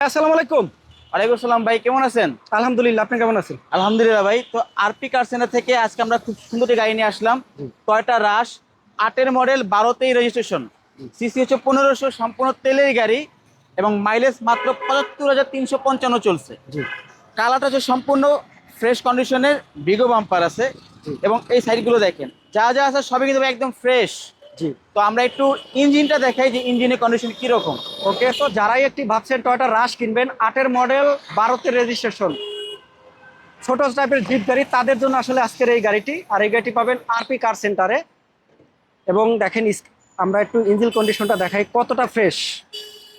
আসসালামু আলাইকুম। ওয়ালাইকুম আসসালাম ভাই কেমন আছেন? আলহামদুলিল্লাহ আপনি কেমন আছেন? আলহামদুলিল্লাহ ভাই তো আরপি কার সেন্টার থেকে আজকে আমরা খুব সুন্দর গাড়ি নিয়ে আসলাম। টয়টা রাশ আটের মডেল বারোতেই রেজিস্ট্রেশন সিসি হচ্ছে পনেরোশো সম্পূর্ণ তেলের গাড়ি এবং মাইলেজ মাত্র পঁচাত্তর হাজার তিনশো পঞ্চান্ন চলছে। জি। কালারটা হচ্ছে সম্পূর্ণ ফ্রেশ কন্ডিশনের বিগো বাম্পার আছে। এবং এই সাইডগুলো দেখেন যা যা আছে সবই কিন্তু একদম ফ্রেশ জি। তো আমরা একটু ইঞ্জিনটা দেখাই যে ইঞ্জিনের কন্ডিশন কীরকম ওকে তো যারাই একটি ভাবছেন টয়টা রাশ কিনবেন, আটের মডেল বারোতে রেজিস্ট্রেশন ছোট টাইপের জিপ গাড়ি, তাদের জন্য আসলে আজকের এই গাড়িটি। আর এই গাড়িটি পাবেন আরপি কার সেন্টারে এবং দেখেন আমরা একটু ইঞ্জিন কন্ডিশনটা দেখাই কতটা ফ্রেশ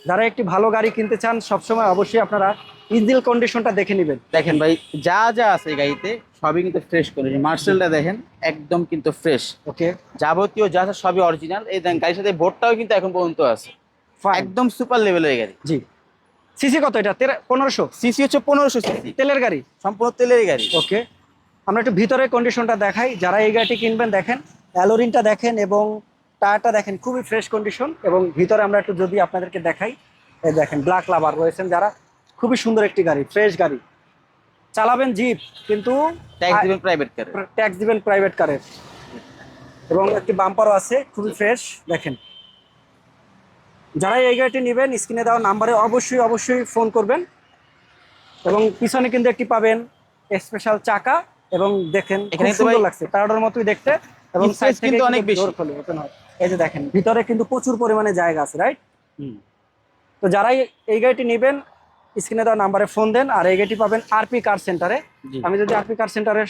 যারা একটি ভালো গাড়ি কিনতে চান, সবসময় অবশ্যই আপনারা ইঞ্জিন কন্ডিশনটা দেখে নেবেন। দেখেন ভাই যা যা আছে গাড়িতে সবই কিন্তু ফ্রেশ করে মার্সেলটা দেখেন একদম কিন্তু ফ্রেশ ওকে। যাবতীয় যা আছে সবই অরিজিনাল এই দেখেন গাড়ির সাথে বোর্ডটাও কিন্তু এখন পর্যন্ত আছে। একদম সুপার লেভেলের গাড়ি। জি। সিসি কত এটা? পনেরোশো? সিসি হচ্ছে পনেরোশো সিসি তেলের গাড়ি? সম্পূর্ণ তেলের গাড়ি। ওকে। আমরা একটু ভিতরে কন্ডিশনটা দেখাই। যারা এই গাড়িটি কিনবেন দেখেন অ্যালোরিনটা দেখেন এবং টায়ারটা দেখেন খুবই ফ্রেশ কন্ডিশন এবং ভিতরে আমরা একটু যদি আপনাদেরকে দেখাই এই দেখেন ব্ল্যাক লাভার রয়েছেন যারা। খুবই সুন্দর একটি গাড়ি ফ্রেশ গাড়ি। চালাবেন জিপ কিন্তু ট্যাক্স দিবেন প্রাইভেট কারে ট্যাক্স দিবেন প্রাইভেট কারের এবং একটি বাম্পারও আছে খুবই ফ্রেশ দেখেন। যারা এই গাড়িটি নেবেন স্ক্রিনে দেওয়া নাম্বারে অবশ্যই অবশ্যই ফোন করবেন। এবং পিছনে কিন্তু একটি পাবেন স্পেশাল চাকা এবং দেখেন এখানে সুন্দর লাগছে টায়ারের মতোই দেখতে। এবং Space কিন্তু অনেক বেশি। ডোর খোলে open হয়। এই যে দেখেন ভিতরে কিন্তু প্রচুর পরিমাণে জায়গা আছে রাইট তো যারাই এই গাড়িটি নেবেন স্ক্রিনে দেওয়া নাম্বারে ফোন দেন আর এই গাড়িটি পাবেন আরপি কার সেন্টারে। আমি যদি আরপি কার সেন্টারের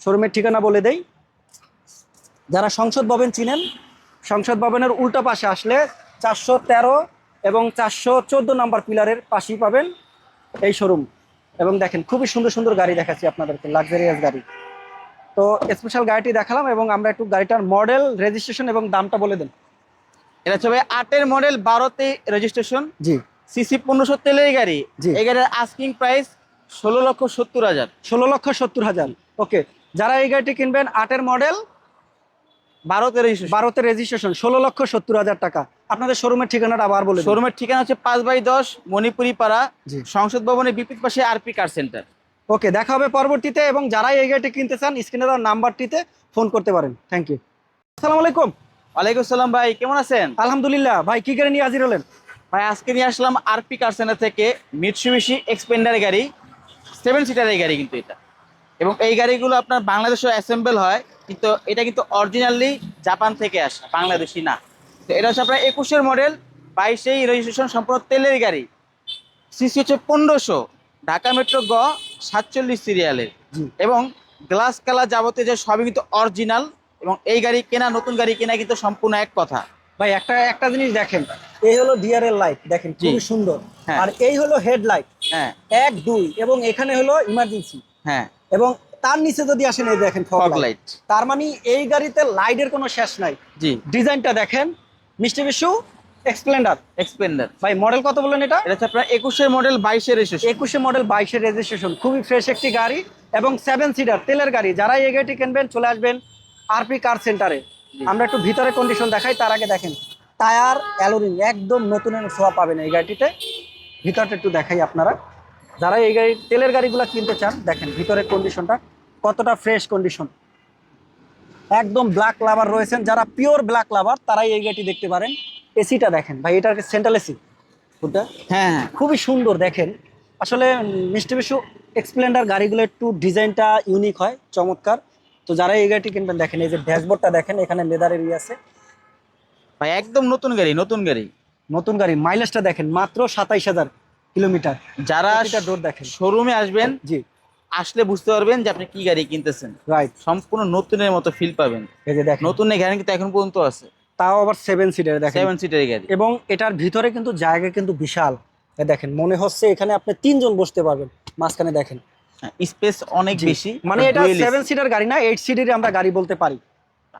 শোরুমের ঠিকানা বলে দেই যারা সংসদ ভবন চিনেন সংসদ ভবনের উল্টা পাশে আসলে চারশো তেরো এবং চারশো চোদ্দ নাম্বার পিলারের পাশেই পাবেন এই শোরুম। এবং দেখেন খুবই সুন্দর সুন্দর গাড়ি দেখাচ্ছি আপনাদেরকে লাক্সারিয়াস গাড়ি। তো স্পেশাল গাড়িটি দেখালাম এবং আমরা একটু গাড়িটার মডেল রেজিস্ট্রেশন এবং দামটা বলে দেন। এটা হচ্ছে আটের মডেল বারোতে রেজিস্ট্রেশন জি। সিসি পনেরোশো তেলের গাড়ি। এই গাড়ির আস্কিং প্রাইস ষোলো লক্ষ সত্তর হাজার। ষোলো লক্ষ সত্তর হাজার। ওকে যারা এই গাড়িটি কিনবেন আটের মডেল বারোতে রেজিস্ট্রেশন রেজিস্ট্রেশন ষোলো লক্ষ সত্তর হাজার টাকা। আপনাদের শোরুমের ঠিকানাটা আবার বলে শোরুমের ঠিকানা হচ্ছে পাঁচ বাই দশ মণিপুরি পাড়া সংসদ ভবনের বিপরীত পাশে আরপি কার সেন্টার ওকে দেখা হবে পরবর্তীতে এবং যারাই এই গাড়িটি কিনতে চান স্ক্রিনে নাম্বারটিতে ফোন করতে পারেন। থ্যাংক ইউ আসসালামু আলাইকুম। ওয়ালাইকুম সালাম ভাই কেমন আছেন? আলহামদুলিল্লাহ ভাই কি গাড়ি নিয়ে হাজির হলেন? ভাই আজকে নিয়ে আসলাম আরপি কার সেন্টার থেকে মিটসুবিশি এক্সপেন্ডার গাড়ি সেভেন সিটারের গাড়ি কিন্তু এটা। এবং এই গাড়িগুলো আপনার বাংলাদেশে অ্যাসেম্বল হয় কিন্তু এটা কিন্তু অরিজিনালি জাপান থেকে আসে বাংলাদেশি না। তো এটা হচ্ছে আপনার একুশের মডেল বাইশেই রেজিস্ট্রেশন সম্পূর্ণ তেলের গাড়ি। সিসি হচ্ছে পনেরোশো ঢাকা মেট্রো গ সাতচল্লিশ সিরিয়ালের এবং গ্লাস কালার যাবতীয় যে সবই কিন্তু অরিজিনাল এবং এই গাড়ি কেনা নতুন গাড়ি কেনা কিন্তু সম্পূর্ণ এক কথা। ভাই একটা একটা জিনিস দেখেন। এই হলো ডিআরএল লাইট দেখেন। খুবই সুন্দর। হ্যাঁ। আর এই হলো হেডলাইট হ্যাঁ। এক দুই এবং এখানে হলো ইমার্জেন্সি হ্যাঁ। এবং তার নিচে যদি আসেন এই দেখেন ফগ লাইট তার মানে এই গাড়িতে লাইটের কোনো শেষ নাই। জি। ডিজাইনটা দেখেন মিষ্টি বিশু এক্সপ্লেন্ডার এক্সপ্লেন্ডার ভাই মডেল কত বললেন এটা? এটা আপনার একুশের মডেল বাইশের রেজিস্ট্রেশন একুশে মডেল বাইশের রেজিস্ট্রেশন খুবই ফ্রেশ একটি গাড়ি এবং সেভেন সিটার তেলের গাড়ি। যারা এই গাড়িটি কিনবেন চলে আসবেন আরপি কার সেন্টারে আমরা একটু ভিতরে কন্ডিশন দেখাই তার আগে দেখেন টায়ার অ্যালোরিং একদম নতুনের ছোঁয়া পাবেন এই গাড়িটিতে। ভিতরটা একটু দেখাই আপনারা। যারা এই গাড়ি তেলের গাড়িগুলো কিনতে চান দেখেন ভিতরের কন্ডিশনটা কতটা ফ্রেশ কন্ডিশন একদম ব্ল্যাক লাভার রয়েছেন যারা পিওর ব্ল্যাক লাভার তারাই এই গাড়িটি দেখতে পারেন। এসিটা দেখেন ভাই এটার সেন্ট্রাল এসি ওটা হ্যাঁ হ্যাঁ। খুবই সুন্দর দেখেন। আসলে মিষ্টি বিশু এক্সপ্লেন্ডার গাড়িগুলো একটু ডিজাইনটা ইউনিক হয় চমৎকার। তো যারা এই গাড়িটি কিনবেন দেখেন এই যে ড্যাশবোর্ডটা দেখেন এখানে লেদারের ইয়ে আছে। ভাই একদম নতুন গাড়ি নতুন গাড়ি। নতুন গাড়ি মাইলেজটা দেখেন মাত্র সাতাইশ হাজার কিলোমিটার। যারা ডোর দেখেন। শোরুমে আসবেন জি। আসলে বুঝতে পারবেন যে আপনি কি গাড়ি কিনতেছেন। রাইট সম্পূর্ণ নতুনের মতো ফিল পাবেন। এই যে দেখেন। নতুন গাড়ি কিন্তু এখন পর্যন্ত আছে। তাও আবার সেভেন সিটার দেখেন। সেভেন সিটের গাড়ি। এবং এটার ভিতরে কিন্তু জায়গা কিন্তু বিশাল। দেখেন মনে হচ্ছে এখানে আপনি তিনজন বসতে পারবেন। মাঝখানে দেখেন। স্পেস অনেক বেশি। মানে এটা সেভেন সিটার গাড়ি না এইট সিটের আমরা গাড়ি বলতে পারি।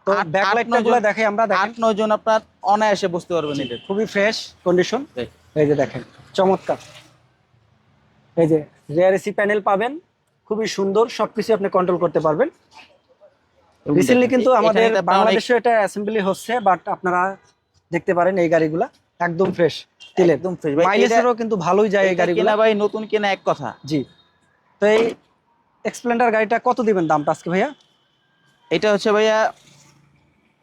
তো আট- ব্যাকলাইটটা গুলো নজন- আমরা দেখেন আট নয় জন আপনার অনায়াসে বুঝতে পারবেন এটা খুবই ফ্রেশ কন্ডিশন এই যে দেখেন চমৎকার। এই যে প্যানেল পাবেন খুবই সুন্দর সবকিছু আপনি কন্ট্রোল করতে পারবেন। রিসেন্টলি কিন্তু আমাদের বাংলাদেশে এটা অ্যাসেম্বলি হচ্ছে বাট আপনারা দেখতে পারেন এই গাড়িগুলা। একদম ফ্রেশ তেলের একদম ফ্রেশ মাইলেজেরও কিন্তু ভালোই যায় এই গাড়িগুলো। ভাই নতুন কেনা এক কথা। জি। তো এই এক্সপ্লেন্ডার গাড়িটা কত দিবেন দামটা আজকে ভাইয়া? এটা হচ্ছে ভাইয়া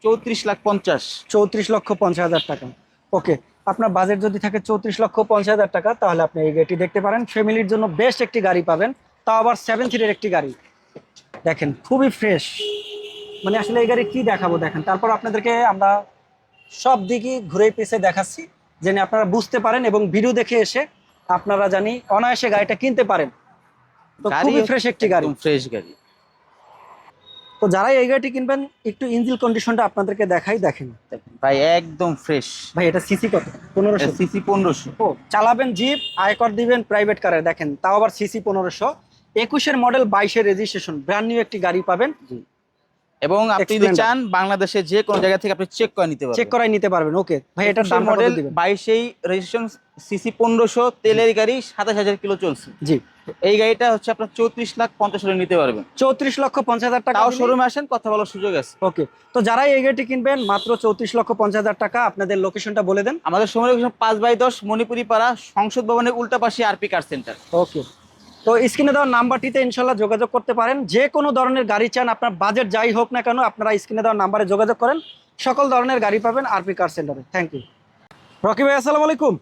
চৌত্রিশ লাখ পঞ্চাশ। চৌত্রিশ লক্ষ পঞ্চাশ হাজার টাকা। ওকে আপনার বাজেট যদি থাকে চৌত্রিশ লক্ষ পঞ্চাশ হাজার টাকা তাহলে আপনি এই গাড়িটি দেখতে পারেন। ফ্যামিলির জন্য বেস্ট একটি গাড়ি পাবেন তাও আবার সেভেন সিটের একটি গাড়ি। দেখেন খুবই ফ্রেশ মানে আসলে এই গাড়ি কি দেখাবো দেখেন। তারপর আপনাদেরকে আমরা সব দিকই ঘুরে পিছে দেখাচ্ছি। যেন আপনারা বুঝতে পারেন এবং ভিডিও দেখে এসে আপনারা জানি অনায়াসে গাড়িটা কিনতে পারেন। খুবই ফ্রেশ একটি গাড়ি। ফ্রেশ গাড়ি। তো যারা এই গাড়িটি কিনবেন একটু ইঞ্জিন কন্ডিশনটা আপনাদেরকে দেখাই দেখেন। দেখেন, ভাই একদম ফ্রেশ ভাই এটা সিসি কত? পনেরোশো। সিসি পনেরোশো। ও চালাবেন জিপ আয়কর দিবেন প্রাইভেট কারে দেখেন তাও আবার সিসি পনেরোশো। একুশের মডেল বাইশের রেজিস্ট্রেশন ব্র্যান্ড নিউ একটি গাড়ি পাবেন। এবং আপনি যদি চান বাংলাদেশে যে কোনো জায়গা থেকে আপনি চেক করে নিতে পারবেন। চেক করাই নিতে পারবেন ওকে ভাই এটার দাম মডেল বাইশেই রেজিস্ট্রেশন সিসি পনেরোশো তেলের গাড়ি সাতাশ হাজার কিলো চলছে। জি। এই গাড়িটা হচ্ছে আপনার চৌত্রিশ লাখ পঞ্চাশ হাজার নিতে পারবেন। চৌত্রিশ লক্ষ পঞ্চাশ হাজার টাকা তাও শোরুমে আসেন কথা বলার সুযোগ আছে। ওকে তো যারাই এই গাড়িটি কিনবেন মাত্র চৌত্রিশ লক্ষ পঞ্চাশ হাজার টাকা আপনাদের লোকেশনটা বলে দেন। আমাদের সময় লোকেশন পাঁচ বাই দশ মণিপুরি পাড়া সংসদ ভবনের উল্টা পাশে আরপি কার সেন্টার ওকে তো স্ক্রিনে দেওয়ার নাম্বারটিতে ইনশাল্লাহ যোগাযোগ করতে পারেন। যে কোনো ধরনের গাড়ি চান আপনার বাজেট যাই হোক না কেন আপনারা স্ক্রিনে দেওয়ার নাম্বারে যোগাযোগ করেন। সকল ধরনের গাড়ি পাবেন আরপি কার সেন্টারে থ্যাংক ইউ রকি ভাই আসসালামু আলাইকুম।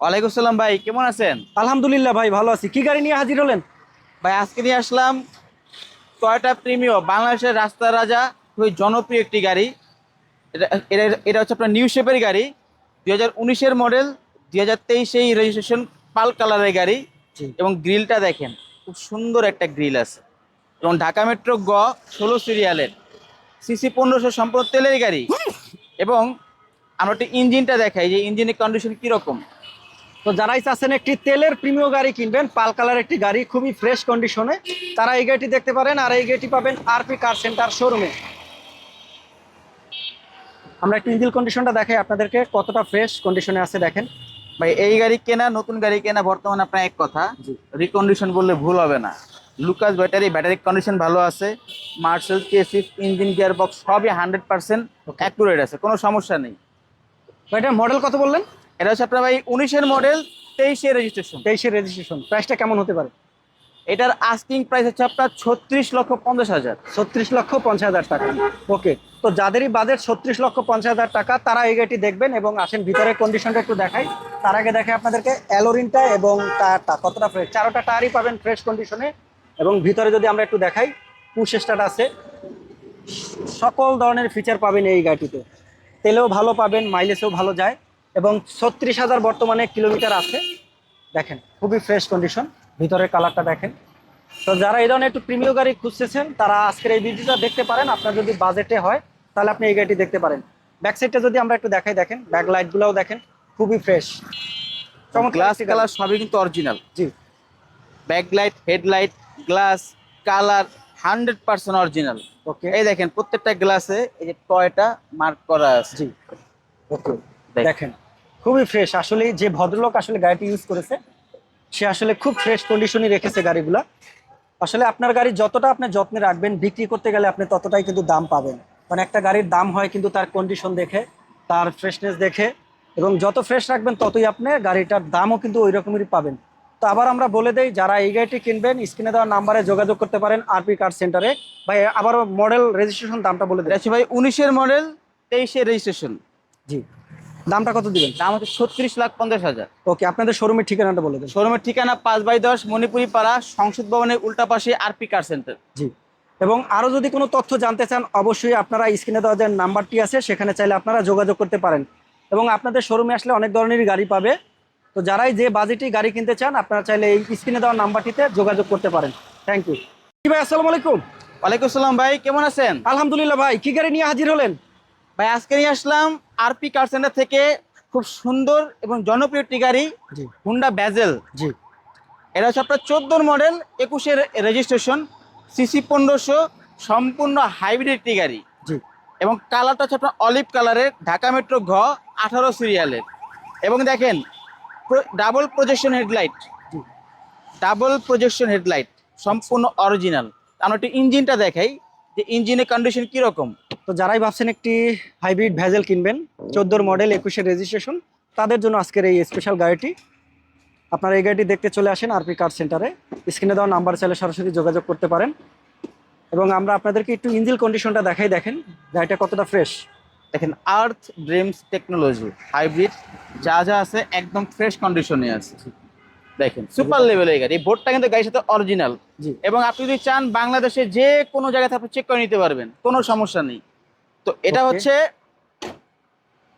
ওয়ালাইকুম আসসালাম ভাই কেমন আছেন? আলহামদুলিল্লাহ ভাই ভালো আছি। কি গাড়ি নিয়ে হাজির হলেন? ভাই আজকে নিয়ে আসলাম টয়টা প্রিমিও বাংলাদেশের রাস্তা রাজা খুবই জনপ্রিয় একটি গাড়ি। এটা এটা এটা হচ্ছে আপনার নিউ শেপের গাড়ি। দু হাজার উনিশের মডেল দু হাজার তেইশেই রেজিস্ট্রেশন পাল কালারের গাড়ি। এবং গ্রিলটা দেখেন, খুব সুন্দর একটা গ্রিল আছে। এবং ঢাকা মেট্রো গ ষোলো সিরিয়ালের সিসি পনেরোশো সম্পূর্ণ তেলের গাড়ি। এবং আমরা একটু ইঞ্জিনটা দেখাই যে ইঞ্জিনের কন্ডিশন কীরকম। তো যারাই চাচ্ছেন একটি তেলের প্রিমিয় গাড়ি কিনবেন, পাল কালার একটি গাড়ি, খুবই ফ্রেশ কন্ডিশনে তারা এই গাড়িটি দেখতে পারেন আর এই গাড়িটি পাবেন আরপি কার সেন্টার শোরুমে আমরা একটু ইঞ্জিন কন্ডিশনটা দেখাই আপনাদেরকে, কতটা ফ্রেশ কন্ডিশনে আছে দেখেন। ভাই এই গাড়ি কেনা নতুন গাড়ি কেনা বর্তমানে আপনার এক কথা। রিকন্ডিশন বললে ভুল হবে না। লুকাস ব্যাটারি ব্যাটারি কন্ডিশন ভালো আছে। মার্শাল কেসিস ইঞ্জিন গিয়ার বক্স সবই হান্ড্রেড পার্সেন্ট অ্যাকুরেট আছে কোনো সমস্যা নেই। এটার মডেল কত বললেন? এটা হচ্ছে আপনার ভাই উনিশের মডেল তেইশে রেজিস্ট্রেশন তেইশের রেজিস্ট্রেশন প্রাইসটা কেমন হতে পারে? এটার আস্কিং প্রাইস হচ্ছে আপনার ছত্রিশ লক্ষ পঞ্চাশ হাজার। ছত্রিশ লক্ষ পঞ্চাশ হাজার টাকা। ওকে তো যাদেরই বাজেট ছত্রিশ লক্ষ পঞ্চাশ হাজার টাকা, তারা এই গাড়িটি দেখবেন এবং আসেন ভিতরে কন্ডিশনটা একটু দেখাই। তার আগে দেখে আপনাদেরকে অ্যালোরিনটা এবং টায়ারটা, কতটা ফ্রেশ চারোটা টায়ারই পাবেন ফ্রেশ কন্ডিশনে এবং ভিতরে যদি আমরা একটু দেখাই পুশ আছে। সকল ধরনের ফিচার পাবেন এই গাড়িটিতে। তেলেও ভালো পাবেন মাইলেজও ভালো যায়। এবং ছত্রিশ হাজার বর্তমানে কিলোমিটার আছে। দেখেন, খুবই ফ্রেশ কন্ডিশন ভিতরের কালারটা দেখেন। তো যারা এই ধরনের একটু প্রিমিয় গাড়ি খুঁজতেছেন তারা আজকের এই ভিডিওটা দেখতে পারেন। আপনার যদি বাজেটে হয় তাহলে আপনি এই গাড়িটি দেখতে পারেন। ব্যাক সাইডটা যদি আমরা একটু দেখাই দেখেন ব্যাক লাইটগুলোও দেখেন খুবই ফ্রেশ গ্লাস কালার সবই কিন্তু অরিজিনাল জি। Back light headlight glass colour hundred percent original okay এই দেখেন প্রত্যেকটা গ্লাসে এই যে টয়টা মার্ক করা আছে। জি। ওকে দেখেন। খুবই ফ্রেশ আসলে যে ভদ্রলোক আসলে গাড়িটি ইউজ করেছে সে আসলে খুব ফ্রেশ কন্ডিশনই রেখেছে গাড়িগুলা। আসলে আপনার গাড়ি যতটা আপনি যত্নে রাখবেন বিক্রি করতে গেলে আপনি ততটাই কিন্তু দাম পাবেন। মানে একটা গাড়ির দাম হয় কিন্তু তার কন্ডিশন দেখে তার ফ্রেশনেস দেখে এবং যত ফ্রেশ রাখবেন ততই আপনি গাড়িটার দামও কিন্তু ওই রকমেরই পাবেন। তো আবার আমরা বলে দেই যারা এই গাড়িটি কিনবেন স্ক্রিনে দেওয়া নাম্বারে যোগাযোগ করতে পারেন আরপি কার সেন্টারে ভাই আবার মডেল রেজিস্ট্রেশন দামটা বলে দেয় ভাই উনিশের মডেল তেইশের রেজিস্ট্রেশন জি। দামটা কত দিবেন? দাম হচ্ছে ছত্রিশ লাখ পঞ্চাশ হাজার। ওকে আপনাদের শোরুমের ঠিকানাটা বলে দেন। শোরুমের ঠিকানা পাঁচ বাই দশ মণিপুরি পাড়া সংসদ ভবনের উল্টা পাশে আরপি কার সেন্টার জি। এবং আরও যদি কোনো তথ্য জানতে চান অবশ্যই আপনারা স্ক্রিনে দেওয়া যে নাম্বারটি আছে সেখানে চাইলে আপনারা যোগাযোগ করতে পারেন। এবং আপনাদের শোরুমে আসলে অনেক ধরনেরই গাড়ি পাবে। তো যারাই যে বাজেটে গাড়ি কিনতে চান আপনারা চাইলে এই স্ক্রিনে দেওয়া নাম্বারটিতে যোগাযোগ করতে পারেন। থ্যাংক ইউ ভাই আসসালামু আলাইকুম। ওয়ালাইকুম আসসালাম ভাই কেমন আছেন? আলহামদুলিল্লাহ ভাই কি গাড়ি নিয়ে হাজির হলেন? ভাই আজকে নিয়ে আসলাম আরপি কার সেন্টার থেকে খুব সুন্দর এবং জনপ্রিয় একটি গাড়ি হুন্ডা ব্যাজেল জি। এটা হচ্ছে আপনার চোদ্দোর মডেল একুশের রেজিস্ট্রেশন সিসি পনেরোশো সম্পূর্ণ হাইব্রিড একটি গাড়ি। জি। এবং কালারটা হচ্ছে আপনার অলিভ কালারের ঢাকা মেট্রো ঘ আঠারো সিরিয়ালের এবং দেখেন double projection headlight double projection headlight সম্পূর্ণ অরিজিনাল আমরা একটু ইঞ্জিনটা দেখাই যে ইঞ্জিনের কন্ডিশন কীরকম? তো যারাই ভাবছেন একটি হাইব্রিড ভ্যাজেল কিনবেন চোদ্দোর মডেল একুশের রেজিস্ট্রেশন তাদের জন্য আজকের এই স্পেশাল গাড়িটি। আপনারা এই গাড়িটি দেখতে চলে আসেন আরপি কার সেন্টারে স্ক্রিনে দেওয়া নাম্বার চাইলে সরাসরি যোগাযোগ করতে পারেন। এবং আমরা আপনাদেরকে একটু ইঞ্জিল কন্ডিশনটা দেখাই দেখেন। গাড়িটা কতটা ফ্রেশ দেখেন আর্থ ড্রিমস টেকনোলজি হাইব্রিড যা যা আছে একদম ফ্রেশ কন্ডিশনে আছে। দেখেন সুপার লেভেলের গাড়ি। বোর্ডটা কিন্তু গাড়ির সাথে অরিজিনাল জি। এবং আপনি যদি চান বাংলাদেশে যে কোনো জায়গাতে আপনি চেক করে নিতে পারবেন। কোনো সমস্যা নেই। তো এটা হচ্ছে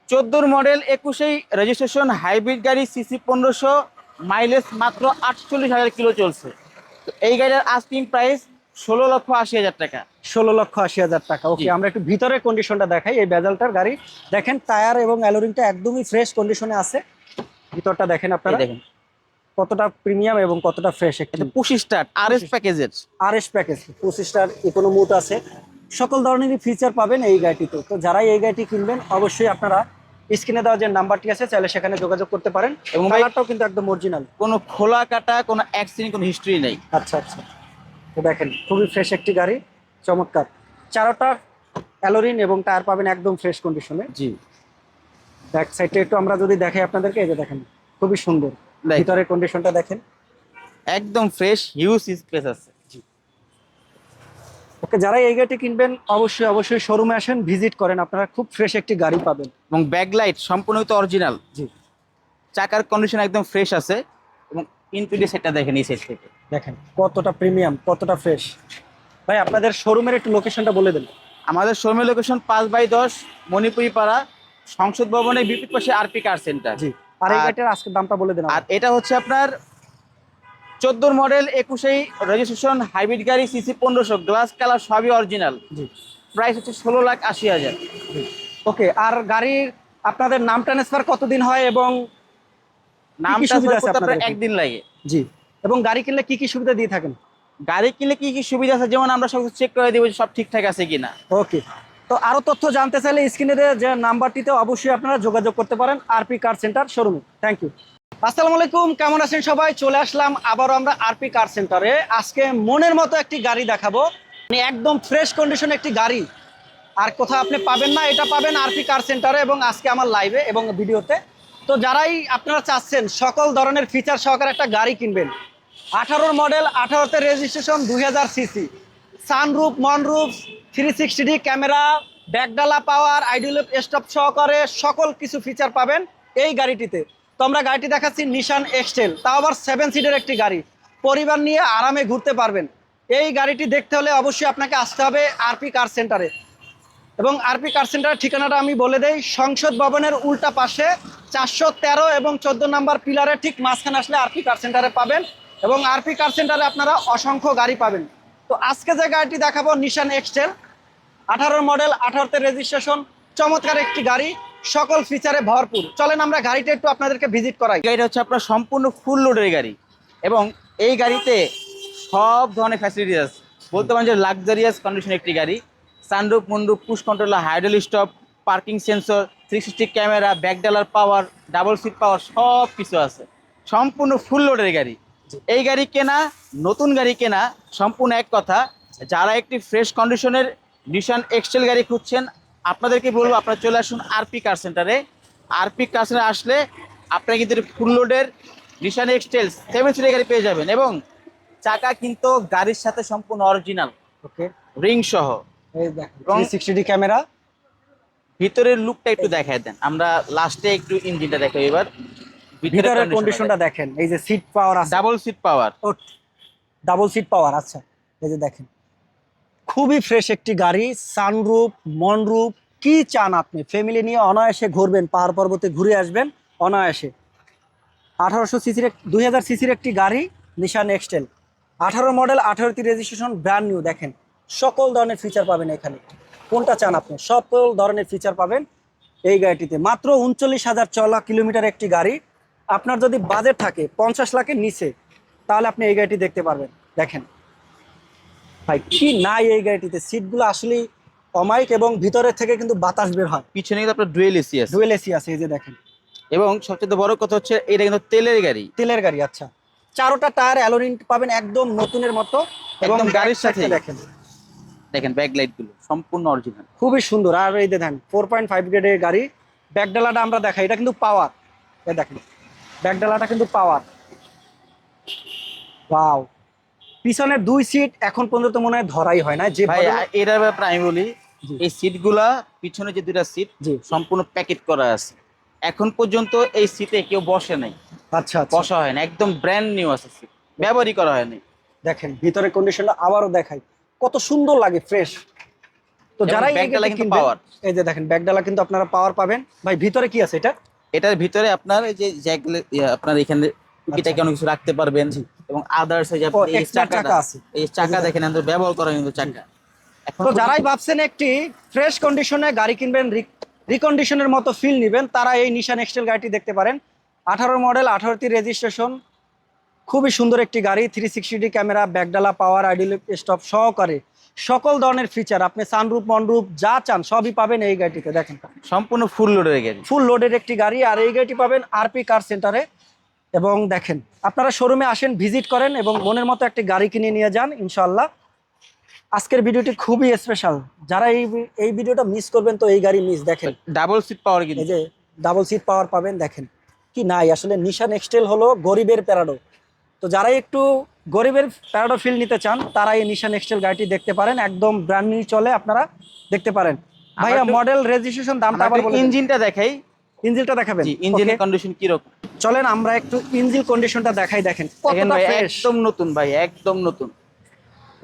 চোদ্দোর মডেল একুশেই রেজিস্ট্রেশন হাইব্রিড গাড়ি সিসি পনেরোশো মাইলেজ মাত্র আটচল্লিশ হাজার কিলো চলছে। তো এই গাড়ির আস্কিং প্রাইস ষোলো লক্ষ আশি হাজার টাকা। ষোলো লক্ষ আশি হাজার টাকা। ওকে আমরা একটু ভিতরের কন্ডিশনটা দেখাই। এই বেজালটার গাড়ি দেখেন টায়ার এবং অ্যালোরিংটা একদমই ফ্রেশ কন্ডিশনে আছে। ভিতরটা দেখেন আপনারা। দেখেন। কতটা প্রিমিয়াম এবং কতটা ফ্রেশ একটি এটা পুশি স্টার্ট আর এস প্যাকেজের আর এস প্যাকেজ পঁচিশটার ইকোনো মুড আছে। সকল ধরনেরই ফিচার পাবেন এই গাড়িটিতে তো যারাই এই গাড়িটি কিনবেন অবশ্যই আপনারা স্ক্রিনে দেওয়া যে নাম্বারটি আছে চাইলে সেখানে যোগাযোগ করতে পারেন। এবং কালারটাও কিন্তু একদম অরিজিনাল কোনো খোলা কাটা কোনো অ্যাক্সিডেন্ট কোনো হিস্ট্রি নেই। আচ্ছা আচ্ছা। তো দেখেন খুবই ফ্রেশ একটি গাড়ি চমৎকার। চারোটা অ্যালোরিন এবং টায়ার পাবেন একদম ফ্রেশ কন্ডিশনে জি। ব্যাক সাইডটা একটু আমরা যদি দেখাই আপনাদেরকে এই যে দেখেন খুবই সুন্দর। ভিতরের কন্ডিশনটা দেখেন। একদম ফ্রেশ হিউজ স্পেস আছে। ওকে যারা এই গাড়িটি কিনবেন অবশ্যই অবশ্যই শোরুমে আসেন ভিজিট করেন আপনারা খুব ফ্রেশ একটি গাড়ি পাবেন। এবং ব্যাকলাইট সম্পূর্ণ তো অরিজিনাল জি। চাকার কন্ডিশন একদম ফ্রেশ আছে এবং ইনফিডি সেটটা দেখেন এই সাইড থেকে। দেখেন কতটা প্রিমিয়াম কতটা ফ্রেশ ভাই আপনাদের শোরুমের একটু লোকেশনটা বলে দেন। আমাদের শোরুমের লোকেশন পাঁচ বাই দশ মণিপুরি পাড়া সংসদ ভবনের বিপরীত পাশে আরপি কার সেন্টার জি আর এই গাড়িটার আজকে দামটা বলে দেন আর এটা হচ্ছে আপনার চোদ্দোর মডেল একুশেই রেজিস্ট্রেশন হাইব্রিড গাড়ি সিসি পনেরোশো গ্লাস কালার সবই অরিজিনাল প্রাইস হচ্ছে ষোলো লাখ আশি হাজার। ওকে আর গাড়ির আপনাদের নাম ট্রান্সফার কতদিন হয় এবং নাম আপনাদের একদিন লাগে। জি। এবং গাড়ি কিনলে কি কি সুবিধা দিয়ে থাকেন? গাড়ি কিনলে কি কি সুবিধা আছে? যেমন আমরা সব চেক করে দিব সব ঠিকঠাক আছে কিনা। ওকে তো আরও তথ্য জানতে চাইলে স্ক্রিনে যে নাম্বারটিতে অবশ্যই আপনারা যোগাযোগ করতে পারেন। আরপি কার সেন্টার শোরুমে থ্যাংক ইউ আসসালামু আলাইকুম, কেমন আছেন সবাই? চলে আসলাম, আবারও আমরা আরপি কার সেন্টারে আজকে মনের মতো একটি গাড়ি দেখাবো। মানে একদম ফ্রেশ কন্ডিশন একটি গাড়ি। আর কোথাও আপনি পাবেন না, এটা পাবেন আরপি কার সেন্টারে এবং আজকে আমার লাইভে এবং ভিডিওতে। তো যারাই আপনারা চাচ্ছেন, সকল ধরনের ফিচার সহকারে একটা গাড়ি কিনবেন। আঠারোর মডেল আঠারোতে রেজিস্ট্রেশন দুই হাজার CC sunroof moonroof three sixty camera ব্যাকডালা power ideal stop সহকারে সকল কিছু ফিচার পাবেন এই গাড়িটিতে। তো আমরা গাড়িটি দেখাচ্ছি নিশান এক্সটেল তাও আবার সেভেন সিটের একটি গাড়ি। পরিবার নিয়ে আরামে ঘুরতে পারবেন। এই গাড়িটি দেখতে হলে অবশ্যই আপনাকে আসতে হবে আরপি কার সেন্টারে এবং আরপি কার সেন্টারের ঠিকানাটা আমি বলে দেই, সংসদ ভবনের উল্টা পাশে চারশো তেরো এবং চোদ্দ নাম্বার পিলারের ঠিক মাঝখানে আসলে আরপি কার সেন্টারে পাবেন এবং আরপি কার সেন্টারে আপনারা অসংখ্য গাড়ি পাবেন। তো আজকে যে গাড়িটি দেখাবো নিশান এক্সটেল আঠারোর মডেল আঠারোতে রেজিস্ট্রেশন চমৎকার একটি গাড়ি। সকল ফিচারে ভরপুর। চলেন আমরা গাড়িটা একটু আপনাদেরকে ভিজিট করাই। গাড়িটা হচ্ছে আপনার সম্পূর্ণ ফুল লোডের গাড়ি। এবং এই গাড়িতে সব ধরনের ফ্যাসিলিটি আছে। বলতে পারেন যে লাক্সারিয়াস কন্ডিশন একটি গাড়ি। Sunroof moonroof push controller হাইড্রোল stop parking sensor three sixty camera ব্যাকডালার power double seat power সব কিছু আছে। সম্পূর্ণ ফুল লোডের গাড়ি। এই গাড়ি কেনা, নতুন গাড়ি কেনা, সম্পূর্ণ এক কথা, যারা একটি ফ্রেশ কন্ডিশনের নিশান এক্সেল গাড়ি খুঁজছেন আপনাদেরকে বলব আপনারা চলে আসুন আরপি কার সেন্টারে আরপি কার সেন্টারে আসলে আপনারা কিন্তু ফুল লোডের নিশান এক্সটেল সেভেন সিটের গাড়ি পেয়ে যাবেন এবং চাকা কিন্তু গাড়ির সাথে সম্পূর্ণ অরিজিনাল ওকে রিং সহ। সিক্সটি ক্যামেরা ভিতরের লুকটা একটু দেখায় দেন। আমরা লাস্টে একটু ইঞ্জিনটা দেখাই এবার। ভিতরের কন্ডিশনটা দেখেন। এই যে সিট পাওয়ার আছে। Double seat power double seat power আচ্ছা। এই যে দেখেন খুবই ফ্রেশ একটি গাড়ি সানরুপ মনরুপ কি চান আপনি? ফ্যামিলি নিয়ে অনায়াসে ঘুরবেন, পাহাড় পর্বতে ঘুরে আসবেন, অনায়াসে। আঠারোশো সিসির দুই হাজার সিসির একটি গাড়ি নিশান এক্সটেল আঠারো মডেল আঠারোটি রেজিস্ট্রেশন ব্র্যান্ড নিউ দেখেন। সকল ধরনের ফিচার পাবেন এখানে। কোনটা চান আপনি? সকল ধরনের ফিচার পাবেন এই গাড়িটিতে। মাত্র উনচল্লিশ হাজার চলা কিলোমিটার একটি গাড়ি। আপনার যদি বাজেট থাকে, পঞ্চাশ লাখের নিচে, তাহলে আপনি এই গাড়িটি দেখতে পারবেন। দেখেন। ভাই কি নাই এই গাড়িটিতে? সিটগুলো আসলেই অমাইক এবং ভিতরের থেকে কিন্তু বাতাস বের হয়। পিছনে কিন্তু আপনার ডুয়েল এসি আছে। ডুয়েল এসি আছে এই যে দেখেন। এবং সবচেয়ে বড় কথা হচ্ছে এটা কিন্তু তেলের গাড়ি। তেলের গাড়ি আচ্ছা। চারোটা টায়ার অ্যালোরিন পাবেন একদম নতুনের মতো। এবং গাড়ির সাথেই। দেখেন। দেখেন ব্যাক লাইটগুলো সম্পূর্ণ অরিজিনাল খুবই সুন্দর। আর এই দেখেন ফোর পয়েন্ট ফাইভ গ্রেডের গাড়ি। ব্যাকডালাটা আমরা দেখাই এটা কিন্তু পাওয়ার দেখেন ব্যাকডালাটা কিন্তু পাওয়ার ওয়াও পিছনের দুই সিট এখন পর্যন্ত মনে হয় ধরাই হয় না। যে ভাই এটার ব্যাপারে আমি বলি। এই সিটগুলা পিছনে যে দুটা সিট সম্পূর্ণ প্যাকেট করা আছে। এখন পর্যন্ত এই সিটে কেউ বসে নাই। আচ্ছা আচ্ছা। বসা হয় না একদম ব্র্যান্ড নিউ আছে সিট ব্যবহারই করা হয়নি দেখেন ভিতরে কন্ডিশনটা আবারও দেখাই। কত সুন্দর লাগে ফ্রেশ তো যারা যারাই এই যে দেখেন ব্যাকডালা কিন্তু আপনারা পাওয়ার পাবেন। ভাই ভিতরে কি আছে এটা? এটার ভিতরে আপনার এই যে ইয়ে, আপনার এখানে টুকিটাকি আচ্ছা। অনেক কিছু রাখতে পারবেন। এবং আদার্স এই যে এই চাকাটা আছে। এই চাকা দেখেন আমাদের ব্যবহার করা কিন্তু চাকা। তো যারাই ভাবছেন একটি ফ্রেশ কন্ডিশনে গাড়ি কিনবেন রিকন্ডিশনের মতো ফিল নেবেন তারা এই নিশান এক্সটেল গাড়িটি দেখতে পারেন। আঠারো মডেল আঠারোটি রেজিস্ট্রেশন খুবই সুন্দর একটি গাড়ি থ্রি সিক্সটি ক্যামেরা ব্যাকডালা পাওয়ার আইডিল স্টপ সহকারে। সকল ধরনের ফিচার আপনি সানরুপ মনরুপ যা চান সবই পাবেন এই গাড়িটিতে দেখেন। সম্পূর্ণ ফুল লোডের গাড়ি। ফুল লোডের একটি গাড়ি আর এই গাড়িটি পাবেন আরপি কার সেন্টারে এবং দেখেন আপনারা শোরুমে আসেন ভিজিট করেন এবং মনের মতো একটি গাড়ি কিনে নিয়ে যান ইনশাল্লাহ আজকের ভিডিওটি খুবই স্পেশাল যারা এই এই ভিডিওটা মিস করবেন তো এই গাড়ি মিস দেখেন। ডাবল সিট পাওয়ার কিন্তু। যে ডাবল সিট পাওয়ার পাবেন দেখেন। কি নাই আসলে নিশান এক্সটেল হলো গরিবের প্যারাডো। তো যারা একটু গরিবের প্যারাডো ফিল নিতে চান তারা এই নিশান এক্সটেল গাড়িটি দেখতে পারেন। একদম ব্র্যান্ড নিউ চলে আপনারা দেখতে পারেন। ভাইয়া মডেল রেজিস্ট্রেশন দামটা আবার। ইঞ্জিনটা দেখাই। ইঞ্জিনটা দেখাবেন। জি ইঞ্জিনের? কন্ডিশন কি রকম চলেন আমরা একটু ইঞ্জিন কন্ডিশনটা দেখাই দেখেন। কতটা ভাই একদম নতুন ভাই একদম নতুন।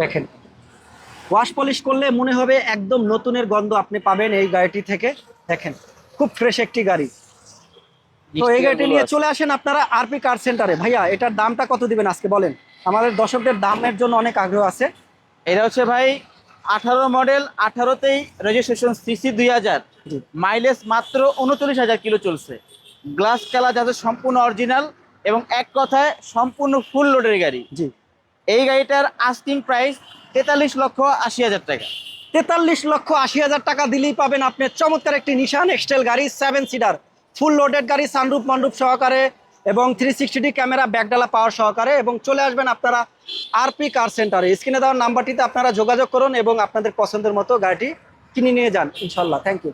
দেখেন। ওয়াশ পলিশ করলে মনে হবে একদম নতুনের গন্ধ আপনি পাবেন এই গাড়িটি থেকে। দেখেন খুব ফ্রেশ একটি গাড়ি। তো এই গাড়িটি নিয়ে চলে আসেন আপনারা আরপি কার সেন্টারে ভাইয়া এটার দামটা কত দিবেন আজকে বলেন? আমাদের দর্শকদের দামের জন্য অনেক আগ্রহ আছে। এটা হচ্ছে ভাই আঠারো মডেল আঠারোতেই রেজিস্ট্রেশন সিসি দুই হাজার। মাইলেজ মাত্র উনচল্লিশ হাজার কিলো চলছে। গ্লাস কালার যাতে সম্পূর্ণ অরিজিনাল এবং এক কথায় সম্পূর্ণ ফুল লোডের গাড়ি। জি। এই গাড়িটার আস্কিং প্রাইস তেতাল্লিশ লক্ষ আশি হাজার টাকা। তেতাল্লিশ লক্ষ আশি হাজার টাকা দিলেই পাবেন আপনি। চমৎকার একটি নিশান এক্সটেল গাড়ি সেভেন সিটার ফুল লোডেড গাড়ি সানরুপ মন্ডুপ সহকারে এবং থ্রি সিক্সটি ক্যামেরা ব্যাকডালা পাওয়ার সহকারে এবং চলে আসবেন আপনারা আরপি কার সেন্টারে? স্ক্রিনে দেওয়ার নাম্বারটিতে আপনারা যোগাযোগ করুন এবং আপনাদের পছন্দের মতো গাড়িটি কিনে নিয়ে যান ইনশাল্লাহ থ্যাংক ইউ